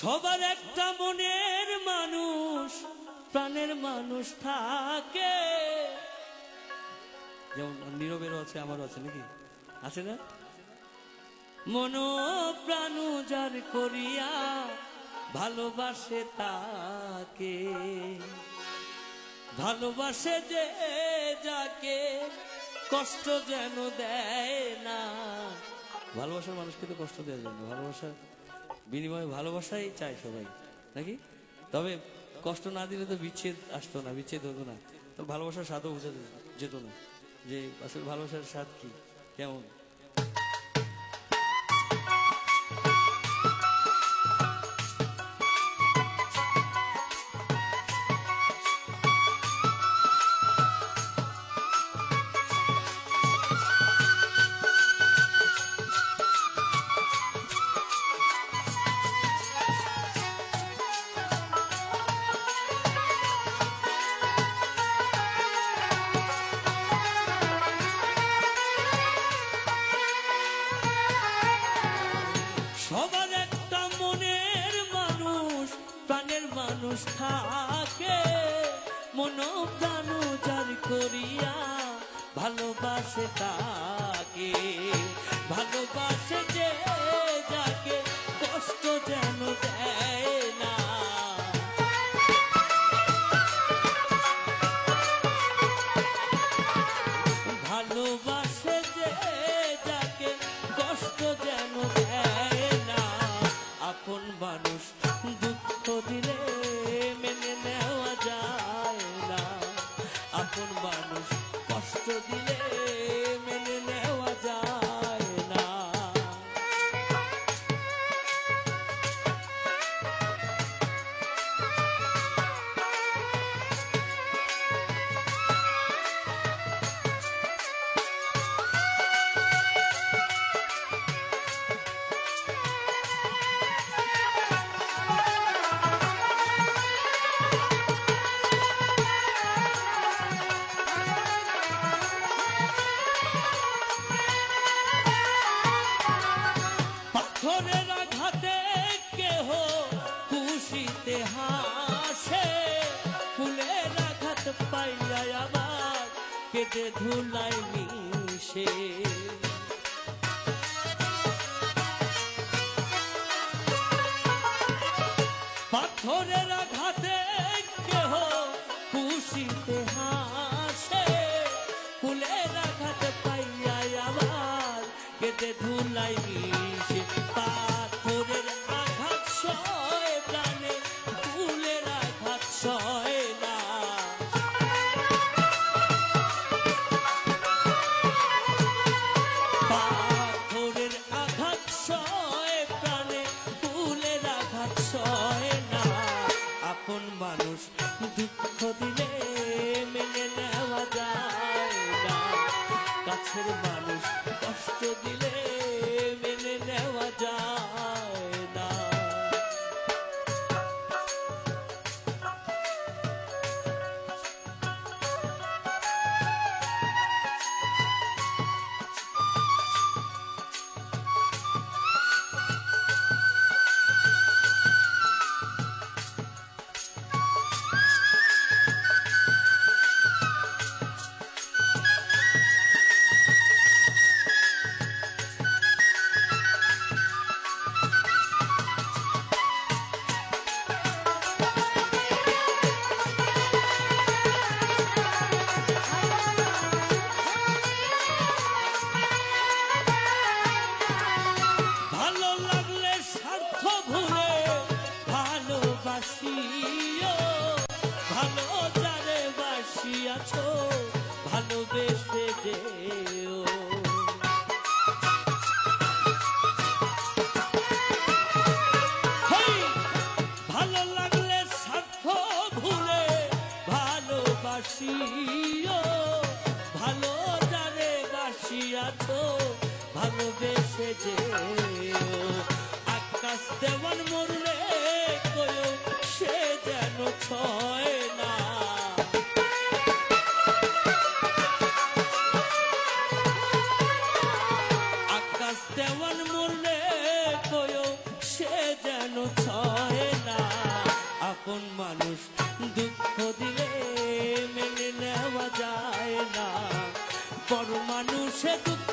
সবার একটা মনের মানুষ, প্রাণের মানুষ থাকে। যেমন নীরবেরও আছে, আমারও আছে, নাকি? আছে না? মন প্রাণ যার করিয়া ভালোবাসে তাকে। ভালোবাসে যে যাকে, কষ্ট যেন দেয় না। ভালোবাসার মানুষকে তো কষ্ট দেওয়া যায় না। ভালোবাসার বিনিময়ে ভালোবাসাই চায় সবাই, নাকি? তবে কষ্ট না দিলে তো বিচ্ছেদ আসতো না, বিচ্ছেদ হতো না। তো ভালোবাসার স্বাদও বোঝা যেত না যে আসলে ভালোবাসার স্বাদ কি, কেমন? মানুষ থাকে মনোপ্রাণ প্রাণ যার করিয়া ভালোবাসে তাকে। ভালোবাসে যে আপন মানুষ কেটে ধুলাই মিশে পাথরের আঘাতে কেহ খুশিতে হাসে, ফুলের আঘাত পাইয়া আবার কেটে ধুলাই মিশে মতো ভালোবেসে আকাশ মরলে সে যেন আকাশ মরলে সে যেন ছয় না। মানুষ দুঃখ দিলে মেনে নেওয়া যায় না। পর মানুষে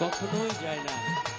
কখনোই যায় না।